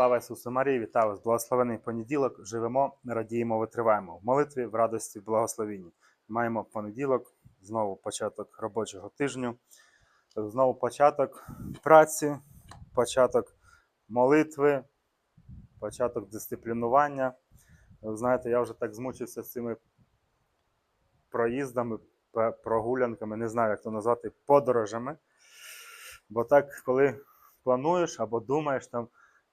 Слава Ісусу Марії, вітаю вас! Благословений понеділок. Живемо, радіємо, витриваємо. В молитві, в радості, в благословенні. Маємо понеділок, знову початок робочого тижню, знову початок праці, початок молитви, початок дисциплінування. Знаєте, я вже так змучився з цими проїздами, прогулянками, не знаю, як то назвати, подорожами. Бо так, коли плануєш або думаєш, там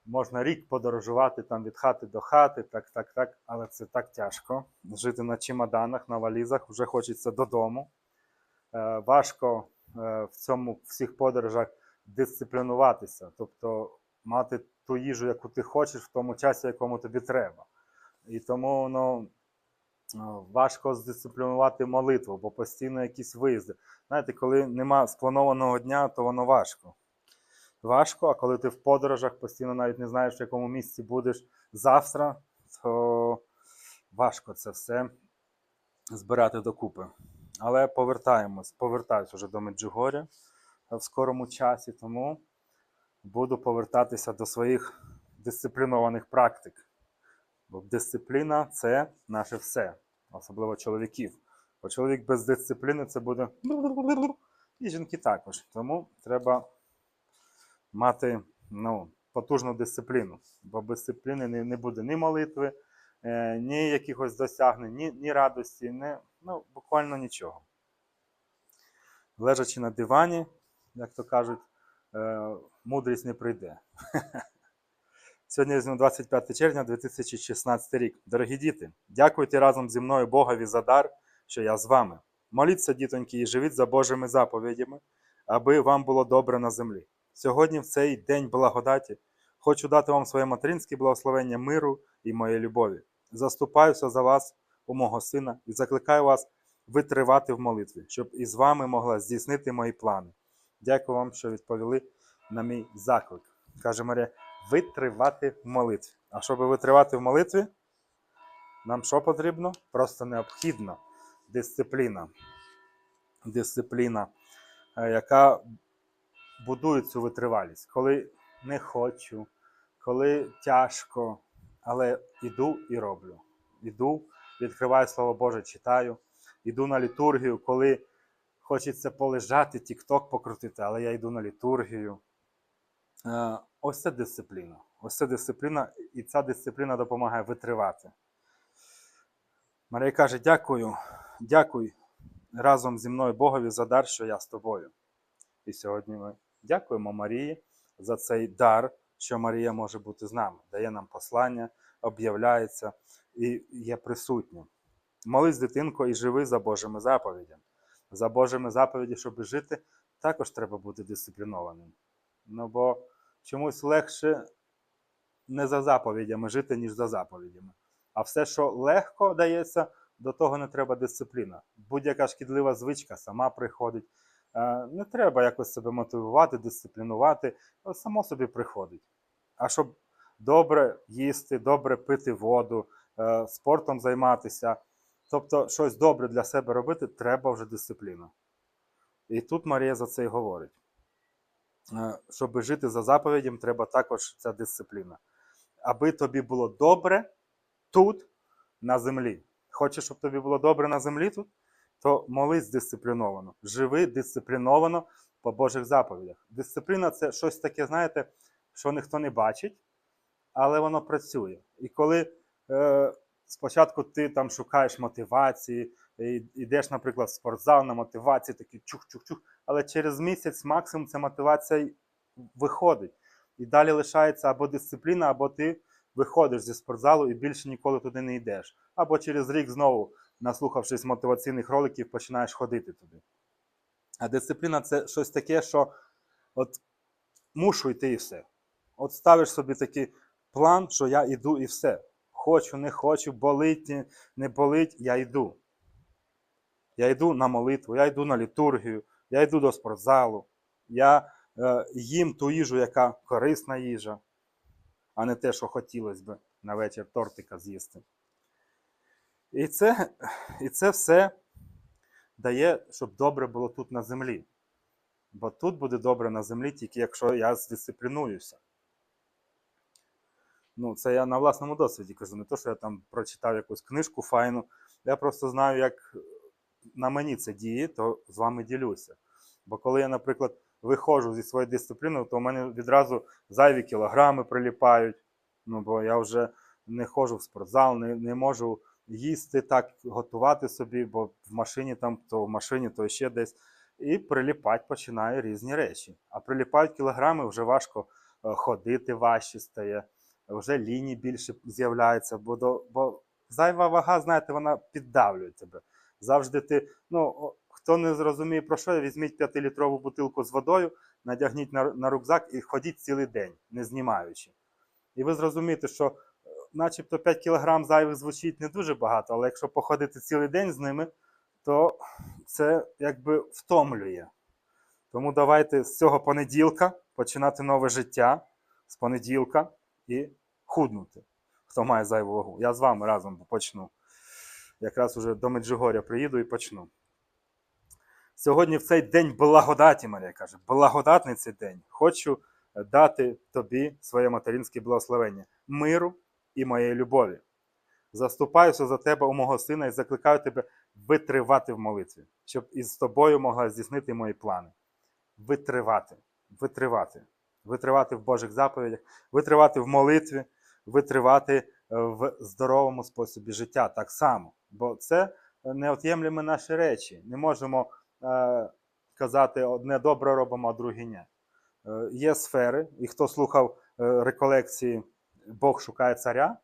можна рік подорожувати там від хати до хати, так, так, так, але це так тяжко. Жити на чемоданах, на валізах, вже хочеться додому. Е, важко е, в цьому всіх подорожах дисциплінуватися, тобто мати ту їжу, яку ти хочеш, в тому часі, якому тобі треба. І тому ну, е, важко здисциплінувати молитву, бо постійно якісь виїзди. Знаєте, коли нема спланованого дня, то воно важко. Важко, а коли ти в подорожах постійно навіть не знаєш, в якому місці будеш завтра, то важко це все збирати докупи. Але повертаємось, повертаюсь уже до Меджугоря в скорому часі, тому буду повертатися до своїх дисциплінованих практик. Бо дисципліна це наше все, особливо чоловіків. Бо чоловік без дисципліни це буде і жінки також. Тому треба мати ну, потужну дисципліну. Бо без дисципліни не, не буде ні молитви, е, ні якихось досягнень, ні, ні радості, ні, ну, буквально нічого. Лежачи на дивані, як то кажуть, е, мудрість не прийде. Сьогодні 25 червня 2016 рік. Дорогі діти, дякуйте разом зі мною Богові за дар, що я з вами. Моліться, дітоньки, і живіть за Божими заповідями, аби вам було добре на землі. Сьогодні, в цей день благодаті, хочу дати вам своє материнське благословення миру і моєї любові. Заступаюся за вас, у мого сина, і закликаю вас витривати в молитві, щоб із вами могла здійснити мої плани. Дякую вам, що відповіли на мій заклик. Каже Марія, витривати в молитві. А щоб витривати в молитві, нам що потрібно? Просто необхідно дисципліна. Дисципліна, е, яка будує цю витривалість. Коли не хочу, коли тяжко, але іду і роблю. Іду, відкриваю Слово Боже, читаю, іду на літургію, коли хочеться полежати, тік-ток покрутити, але я йду на літургію. Е, Ось це дисципліна. Ось це дисципліна, і ця дисципліна допомагає витривати. Марія каже: дякую, дякуй разом зі мною Богові за дар, що я з тобою. І сьогодні ми дякуємо Марії за цей дар, що Марія може бути з нами, дає нам послання, об'являється і є присутня. Молись, дитинко, і живи за Божими заповідями. За Божими заповідями, щоб жити, також треба бути дисциплінованим. Ну бо чомусь легше не за заповідями жити, ніж за заповідями. А все, що легко дається, до того не треба дисципліна. Будь-яка шкідлива звичка сама приходить. Е, Не треба якось себе мотивувати, дисциплінувати, само собі приходить. А щоб добре їсти, добре пити воду, е, спортом займатися, тобто щось добре для себе робити, треба вже дисципліна. І тут Марія за це й говорить. Е, Щоб жити за заповідям, треба також ця дисципліна. Аби тобі було добре тут, на землі. Хочеш, щоб тобі було добре на землі тут, то молись дисципліновано. Живи дисципліновано по Божих заповідях. Дисципліна це щось таке, знаєте, що ніхто не бачить, але воно працює. І коли е, спочатку ти там шукаєш мотивації, і- йдеш, наприклад, в спортзал на мотивації, такий чух-чух-чух, але через місяць максимум ця мотивація виходить. І далі лишається або дисципліна, або ти виходиш зі спортзалу і більше ніколи туди не йдеш. Або через рік знову, наслухавшись мотиваційних роликів, починаєш ходити туди. А дисципліна це щось таке, що от мушу йти і все. От ставиш собі такий план, що я йду і все. Хочу, не хочу, болить, не- болить, я йду. Я йду на молитву, я йду на літургію, я йду до спортзалу, я е, їм ту їжу, яка корисна їжа, а не те, що хотілося б на вечір тортика з'їсти. І це, і це все дає, щоб добре було тут на землі. Бо тут буде добре на землі, тільки якщо я здисциплінуюся. Ну, це я на власному досвіді кажу, не то, що я там прочитав якусь книжку файну. Я просто знаю, як на мені це діє, то з вами ділюся. Бо коли я, наприклад, виходжу зі своєї дисципліни, то у мене відразу зайві кілограми приліпають. Ну, бо я вже не ходжу в спортзал, не, не можу їсти так, готувати собі, бо в машині там, то в машині, то ще десь. І приліпати починає різні речі. А приліпають кілограми, вже важко е, ходити важче стає, вже ліній більше з'являється, бо, до, бо зайва вага, знаєте, вона піддавлює тебе. Завжди ти, ну, хто не зрозуміє про що, візьміть 5-літрову бутилку з водою, надягніть на, на рюкзак і ходіть цілий день, не знімаючи. І ви зрозумієте, що начебто 5 кг зайвих звучить не дуже багато, але якщо походити цілий день з ними, то це якби втомлює. Тому давайте з цього понеділка починати нове життя з понеділка і худнути. Хто має зайву вагу. Я з вами разом почну. Якраз уже до Меджугоря приїду і почну. Сьогодні в цей день благодаті, Марія каже, благодатний цей день. Хочу дати тобі своє материнське благословення, миру і моєї любові. Заступаюся за тебе у мого сина і закликаю тебе витривати в молитві, щоб із тобою могла здійснити мої плани. Витривати, витривати, витривати в Божих заповідях, витривати в молитві, витривати е, в здоровому способі життя так само. Бо це неот'ємлемі наші речі. Не можемо е, казати одне добре робимо, а друге ні. Е, є сфери, і хто слухав е, реколекції Бог шукає царя,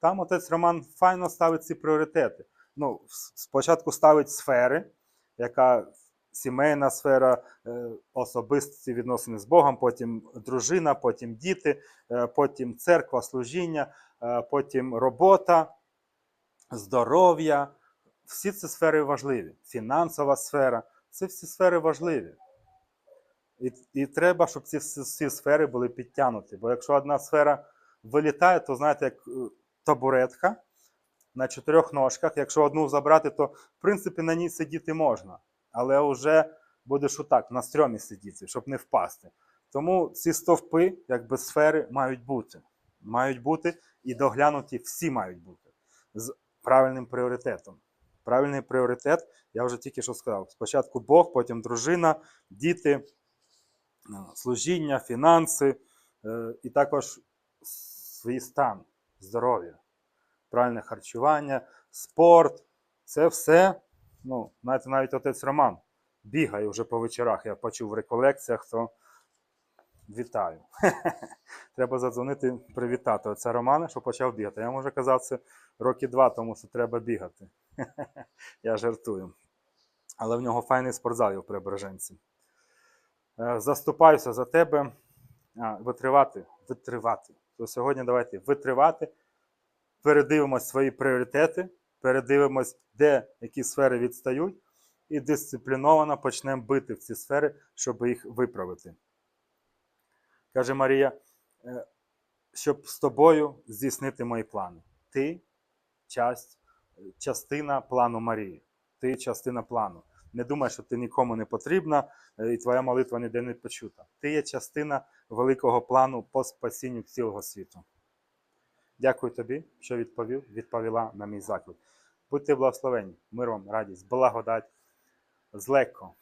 там отець Роман файно ставить ці пріоритети. Ну, спочатку ставить сфери, яка сімейна сфера, е, особисті відносини з Богом, потім дружина, потім діти, е, потім церква, служіння, е, потім робота, здоров'я. Всі ці сфери важливі. Фінансова сфера. Це всі сфери важливі. І, і треба, щоб ці всі, сфери були підтягнуті. Бо якщо одна сфера вилітає, то знаєте, як е, табуретка на чотирьох ножках. Якщо одну забрати, то в принципі на ній сидіти можна. Але вже будеш отак, на стрьомі сидіти, щоб не впасти. Тому ці стовпи, якби сфери, мають бути. Мають бути і доглянуті всі мають бути з правильним пріоритетом. Правильний пріоритет, я вже тільки що сказав. Спочатку Бог, потім дружина, діти, е, служіння, фінанси е, і також свій стан, здоров'я, правильне харчування, спорт. Це все, ну, знаєте, навіть отець Роман бігає вже по вечорах. Я почув в реколекціях, то вітаю. треба задзвонити, привітати отця Романа, що почав бігати. Я може казав це роки два, тому що треба бігати. Я жартую. Але в нього файний спортзал в Преображенці. Е, Заступаюся за тебе. Витривати, витривати. То сьогодні давайте витривати, передивимось свої пріоритети, передивимось, де які сфери відстають, і дисципліновано почнемо бити в ці сфери, щоб їх виправити. Каже Марія, е, щоб з тобою здійснити мої плани. Ти часть, частина плану Марії. Ти частина плану. Не думай, що ти нікому не потрібна, е, і твоя молитва ніде не почута. Ти є частина великого плану по спасінню цілого світу. Дякую тобі, що відповів, відповіла на мій заклик. Будьте благословені, миром, радість, благодать, злеко.